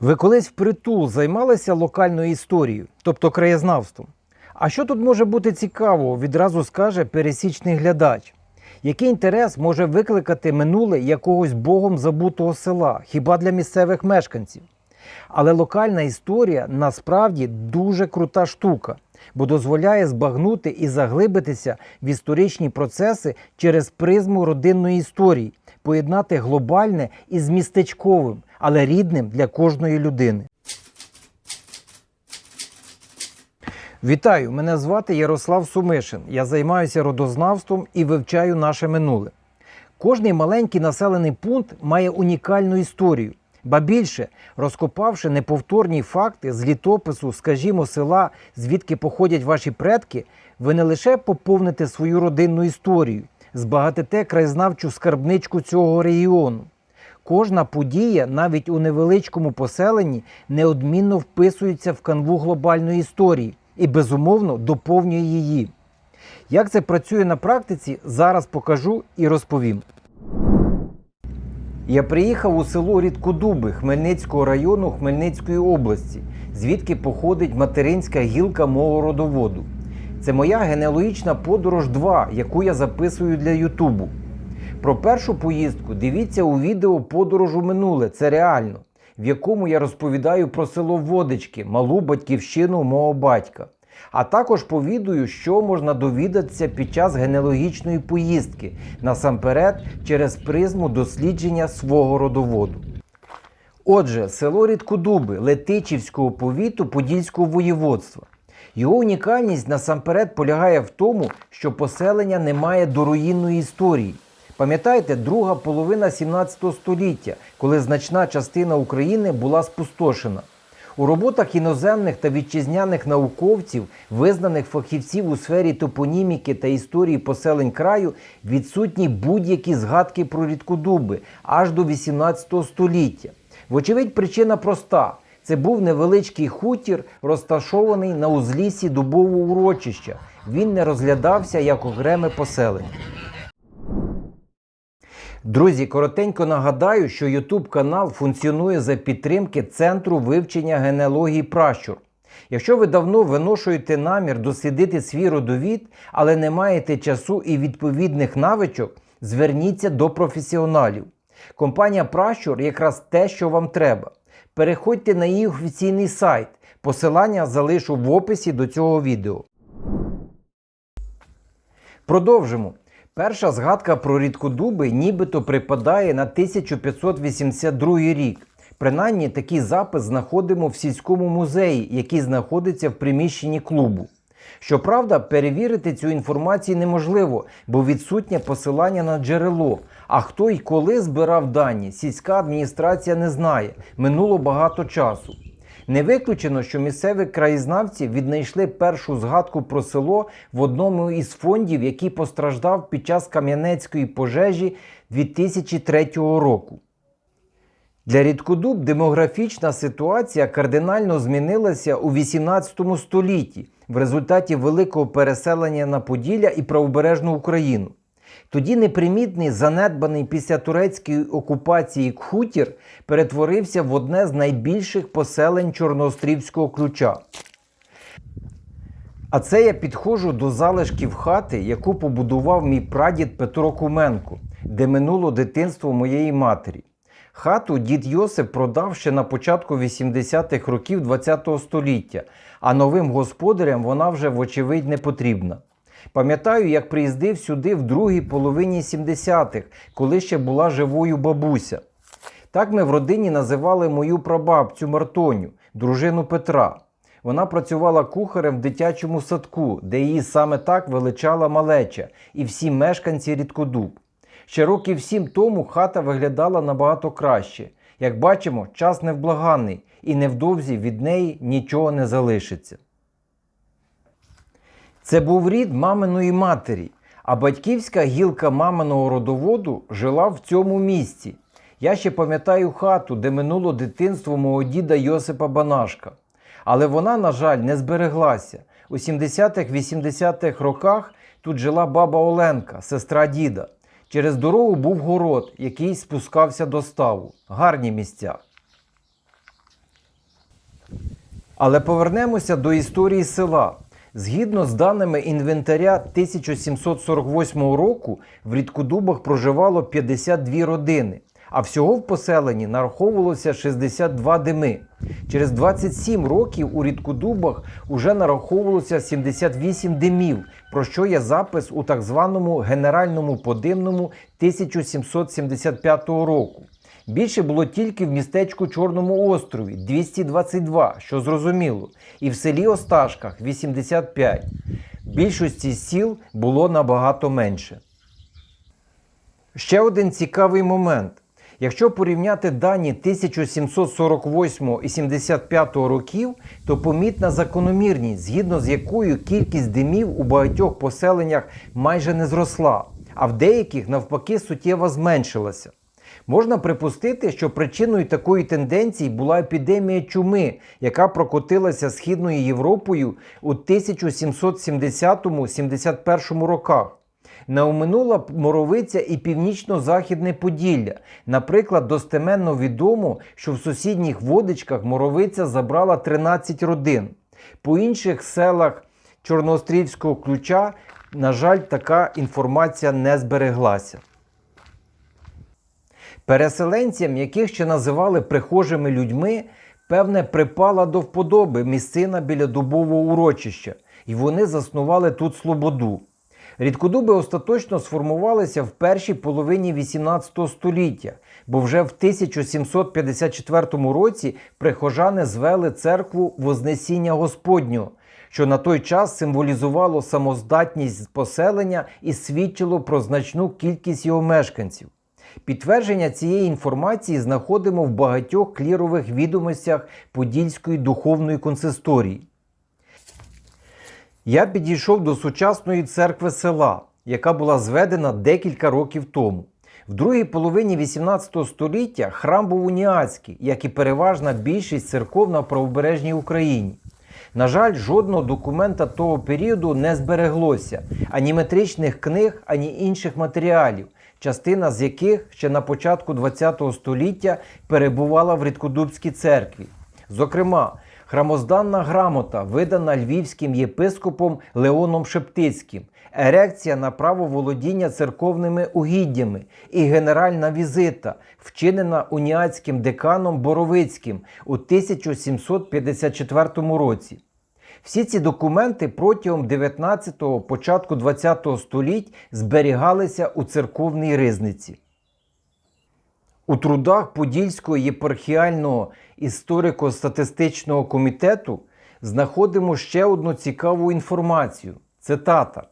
Ви колись впритул займалися локальною історією, тобто краєзнавством. А що тут може бути цікавого, відразу скаже пересічний глядач. Який інтерес може викликати минуле якогось богом забутого села, хіба для місцевих мешканців? Але локальна історія насправді дуже крута штука, бо дозволяє збагнути і заглибитися в історичні процеси через призму родинної історії, поєднати глобальне із містечковим, але рідним для кожної людини. Вітаю! Мене звати Ярослав Сумишин. Я займаюся родознавством і вивчаю наше минуле. Кожний маленький населений пункт має унікальну історію. Ба більше, розкопавши неповторні факти з літопису, скажімо, села, звідки походять ваші предки, ви не лише поповните свою родинну історію, збагатите краєзнавчу скарбничку цього регіону. Кожна подія, навіть у невеличкому поселенні, неодмінно вписується в канву глобальної історії і безумовно доповнює її. Як це працює на практиці, зараз покажу і розповім. Я приїхав у село Рідкодуби Хмельницького району Хмельницької області, звідки походить материнська гілка мого родоводу. Це моя генеалогічна подорож 2, яку я записую для Ютубу. Про першу поїздку дивіться у відео Подорож у минуле. Це реально, в якому я розповідаю про село Водички, малу батьківщину мого батька. А також повідую, що можна довідатися під час генеалогічної поїздки, насамперед через призму дослідження свого родоводу. Отже, село Рідкодуби Летичівського повіту Подільського воєводства. Його унікальність насамперед полягає в тому, що поселення не має доруїнної історії. Пам'ятаєте, друга половина 17 століття, коли значна частина України була спустошена. У роботах іноземних та вітчизняних науковців, визнаних фахівців у сфері топоніміки та історії поселень краю, відсутні будь-які згадки про рідкодуби аж до 18 століття. Вочевидь, причина проста. Це був невеличкий хутір, розташований на узліссі дубового урочища. Він не розглядався як окреме поселення. Друзі, коротенько нагадаю, що YouTube канал функціонує за підтримки Центру вивчення генеалогії пращур. Якщо ви давно виношуєте намір дослідити свій родовід, але не маєте часу і відповідних навичок, зверніться до професіоналів. Компанія Пращур якраз те, що вам треба. Переходьте на її офіційний сайт. Посилання залишу в описі до цього відео. Продовжимо. Перша згадка про рідкодуби нібито припадає на 1582 рік. Принаймні такий запис знаходимо в сільському музеї, який знаходиться в приміщенні клубу. Щоправда, перевірити цю інформацію неможливо, бо відсутнє посилання на джерело. А хто й коли збирав дані, сільська адміністрація не знає. Минуло багато часу. Не виключено, що місцеві краєзнавці віднайшли першу згадку про село в одному із фондів, який постраждав під час Кам'янецької пожежі 2003 року. Для рідкодуб демографічна ситуація кардинально змінилася у 18 столітті в результаті великого переселення на Поділля і правобережну Україну. Тоді непримітний, занедбаний після турецької окупації хутір перетворився в одне з найбільших поселень Чорноострівського ключа. А це я підходжу до залишків хати, яку побудував мій прадід Петро Куменко, де минуло дитинство моєї матері. Хату дід Йосип продав ще на початку 80-х років ХХ століття, а новим господарям вона вже, вочевидь, не потрібна. Пам'ятаю, як приїздив сюди в другій половині 70-х, коли ще була живою бабуся. Так ми в родині називали мою прабабцю Мартоню, дружину Петра. Вона працювала кухарем в дитячому садку, де її саме так величала малеча і всі мешканці рідкодуб. Ще років сім тому хата виглядала набагато краще. Як бачимо, час невблаганний, і невдовзі від неї нічого не залишиться. Це був рід маминої матері, а батьківська гілка маминого родоводу жила в цьому місці. Я ще пам'ятаю хату, де минуло дитинство мого діда Йосипа Банашка. Але вона, на жаль, не збереглася. У 70-х-80-х роках тут жила баба Оленка, сестра діда. Через дорогу був город, який спускався до ставу. Гарні місця. Але повернемося до історії села. Згідно з даними інвентаря 1748 року, в Рідкодубах проживало 52 родини, а всього в поселенні нараховувалося 62 дими. Через 27 років у Рідкодубах уже нараховувалося 78 димів, про що є запис у так званому генеральному подимному 1775 року. Більше було тільки в містечку Чорному острові 222, що зрозуміло, і в селі Осташках 85. Більшості сіл було набагато менше. Ще один цікавий момент. Якщо порівняти дані 1748 і 75 років, то помітна закономірність, згідно з якою кількість димів у багатьох поселеннях майже не зросла, а в деяких навпаки суттєво зменшилася. Можна припустити, що причиною такої тенденції була епідемія чуми, яка прокотилася Східною Європою у 1770-71 роках. Не оминула моровиця і північно-західне Поділля. Наприклад, достеменно відомо, що в сусідніх водичках моровиця забрала 13 родин. По інших селах Чорноострівського ключа, на жаль, така інформація не збереглася. Переселенцям, яких ще називали прихожими людьми, певне припала до вподоби місцина біля дубового урочища, і вони заснували тут слободу. Рідкодуби остаточно сформувалися в першій половині 18 століття, бо вже в 1754 році прихожани звели церкву Вознесіння Господнього, що на той час символізувало самоздатність поселення і свідчило про значну кількість його мешканців. Підтвердження цієї інформації знаходимо в багатьох клірових відомостях Подільської духовної консисторії. Я підійшов до сучасної церкви села, яка була зведена декілька років тому. В другій половині 18 століття храм був уніатський, як і переважна більшість церков на правобережній Україні. На жаль, жодного документа того періоду не збереглося ані метричних книг, ані інших матеріалів, частина з яких ще на початку ХХ століття перебувала в Рідкодубській церкві. Зокрема, храмозданна грамота, видана львівським єпископом Леоном Шептицьким, ерекція на право володіння церковними угіддями і генеральна візита, вчинена уніатським деканом Боровицьким у 1754 році. Всі ці документи протягом 19-го, початку 20-го століть зберігалися у церковній ризниці. У трудах Подільського єпархіального історико-статистичного комітету знаходимо ще одну цікаву інформацію. Цитата.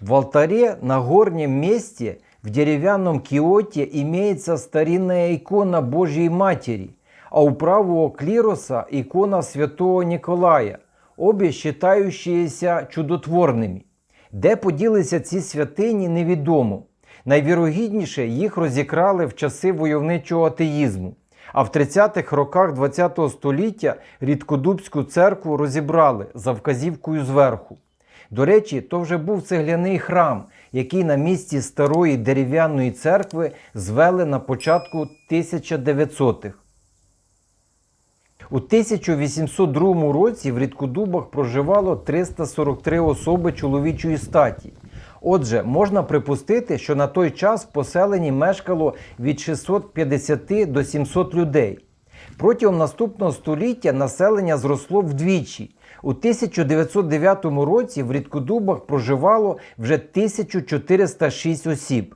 В алтаре на горнем месте в деревянном киоте имеется старинная икона Божьей Матери, а у правого клироса икона святого Николая, обе считающиеся чудотворними. Де поділися ці святині, невідомо. Найвірогідніше їх розікрали в часи войовничого атеїзму. А в 30-х роках ХХ століття Рідкодубську церкву розібрали за вказівкою зверху. До речі, то вже був цегляний храм, який на місці старої дерев'яної церкви звели на початку 1900-х. У 1802 році в Рідкодубах проживало 343 особи чоловічої статі. Отже, можна припустити, що на той час в поселенні мешкало від 650 до 700 людей. Протягом наступного століття населення зросло вдвічі. У 1909 році в Рідкодубах проживало вже 1406 осіб.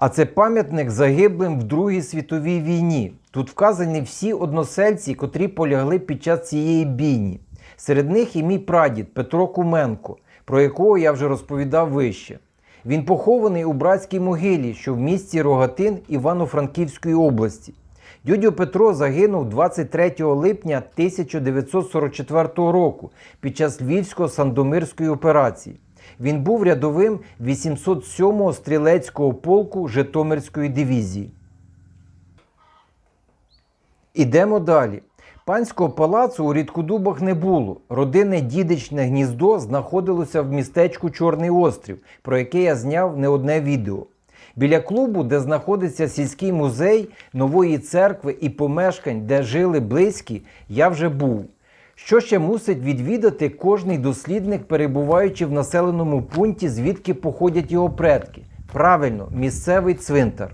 А це пам'ятник загиблим в Другій світовій війні. Тут вказані всі односельці, котрі полягли під час цієї бійні. Серед них і мій прадід Петро Куменко, про якого я вже розповідав вище. Він похований у братській могилі, що в місті Рогатин Івано-Франківської області. Дюдьо Петро загинув 23 липня 1944 року під час Львівсько-Сандомирської операції. Він був рядовим 807-го стрілецького полку Житомирської дивізії. Ідемо далі. Панського палацу у Рідкодубах не було. Родинне дідичне гніздо знаходилося в містечку Чорний острів, про яке я зняв не одне відео. Біля клубу, де знаходиться сільський музей нової церкви і помешкань, де жили близькі, я вже був. Що ще мусить відвідати кожний дослідник, перебуваючи в населеному пункті, звідки походять його предки? Правильно, місцевий цвинтар.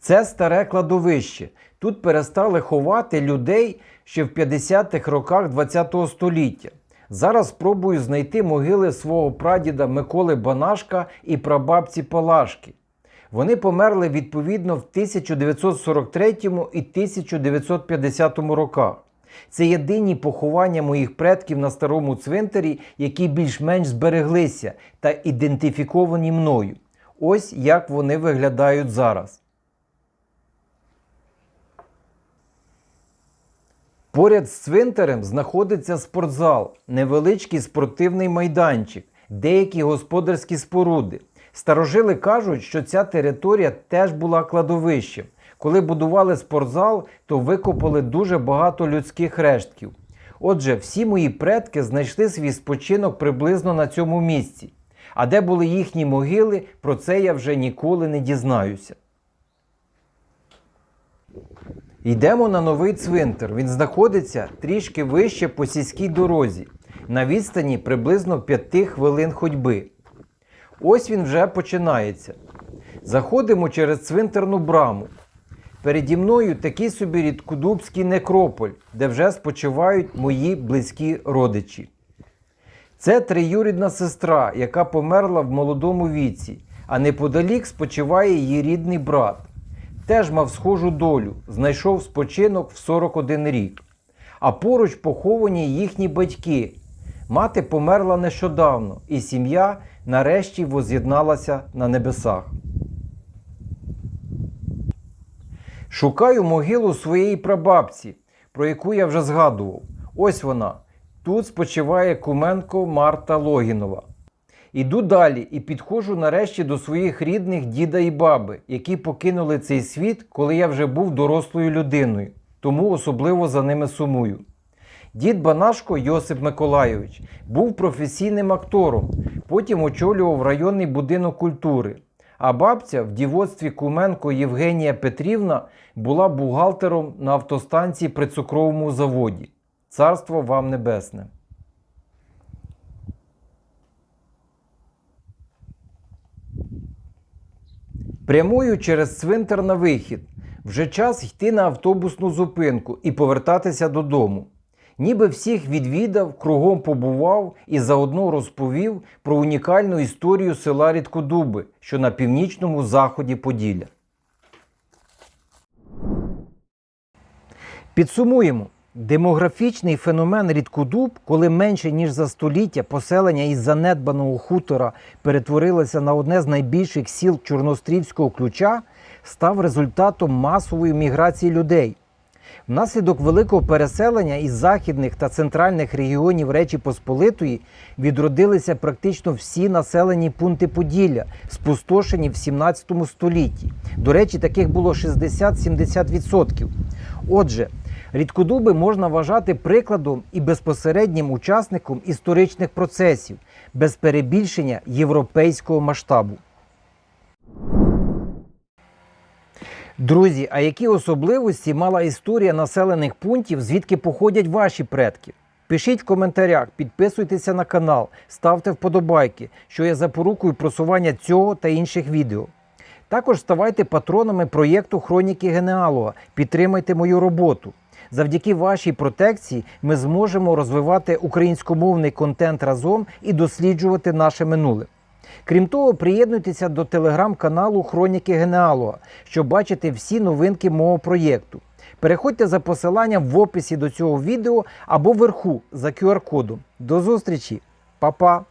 Це старе кладовище. Тут перестали ховати людей ще в 50-х роках ХХ століття. Зараз спробую знайти могили свого прадіда Миколи Банашка і прабабці Палашки. Вони померли відповідно в 1943 і 1950 роках. Це єдині поховання моїх предків на старому цвинтарі, які більш-менш збереглися та ідентифіковані мною. Ось як вони виглядають зараз. Поряд з цвинтарем знаходиться спортзал, невеличкий спортивний майданчик, деякі господарські споруди. Старожили кажуть, що ця територія теж була кладовищем. Коли будували спортзал, то викопали дуже багато людських рештків. Отже, всі мої предки знайшли свій спочинок приблизно на цьому місці. А де були їхні могили, про це я вже ніколи не дізнаюся. Йдемо на новий цвинтар. Він знаходиться трішки вище по сільській дорозі, на відстані приблизно 5 хвилин ходьби. Ось він вже починається. Заходимо через цвинтарну браму. Переді мною такий собі рідкодубський некрополь, де вже спочивають мої близькі родичі. Це триюрідна сестра, яка померла в молодому віці, а неподалік спочиває її рідний брат. Теж мав схожу долю, знайшов спочинок в 41 рік. А поруч поховані їхні батьки. Мати померла нещодавно, і сім'я нарешті воз'єдналася на небесах. Шукаю могилу своєї прабабці, про яку я вже згадував. Ось вона. Тут спочиває Куменко Марта Логінова. Іду далі і підходжу нарешті до своїх рідних діда і баби, які покинули цей світ, коли я вже був дорослою людиною, тому особливо за ними сумую. Дід Банашко Йосип Миколайович був професійним актором, потім очолював районний будинок культури. А бабця в дівоцтві Куменко Євгенія Петрівна була бухгалтером на автостанції при цукровому заводі. Царство вам небесне. Прямую через цвинтар на вихід. Вже час йти на автобусну зупинку і повертатися додому. Ніби всіх відвідав, кругом побував і заодно розповів про унікальну історію села Рідкодуби, що на північному заході Поділля. Підсумуємо. Демографічний феномен рідкодуб, коли менше ніж за століття поселення із занедбаного хутора перетворилося на одне з найбільших сіл Чорнострівського ключа, став результатом масової міграції людей. Внаслідок великого переселення із західних та центральних регіонів Речі Посполитої відродилися практично всі населені пункти Поділля, спустошені в 17 столітті. До речі, таких було 60-70%. Отже, рідкодуби можна вважати прикладом і безпосереднім учасником історичних процесів без перебільшення європейського масштабу. Друзі, а які особливості мала історія населених пунктів, звідки походять ваші предки? Пишіть в коментарях, підписуйтеся на канал, ставте вподобайки, що є запорукою просування цього та інших відео. Також ставайте патронами проєкту Хроніки Генеалога, підтримайте мою роботу. Завдяки вашій протекції ми зможемо розвивати українськомовний контент разом і досліджувати наше минуле. Крім того, приєднуйтеся до телеграм-каналу Хроніки Генеалога, щоб бачити всі новинки мого проєкту. Переходьте за посиланням в описі до цього відео або вверху за QR-кодом. До зустрічі, Па-па!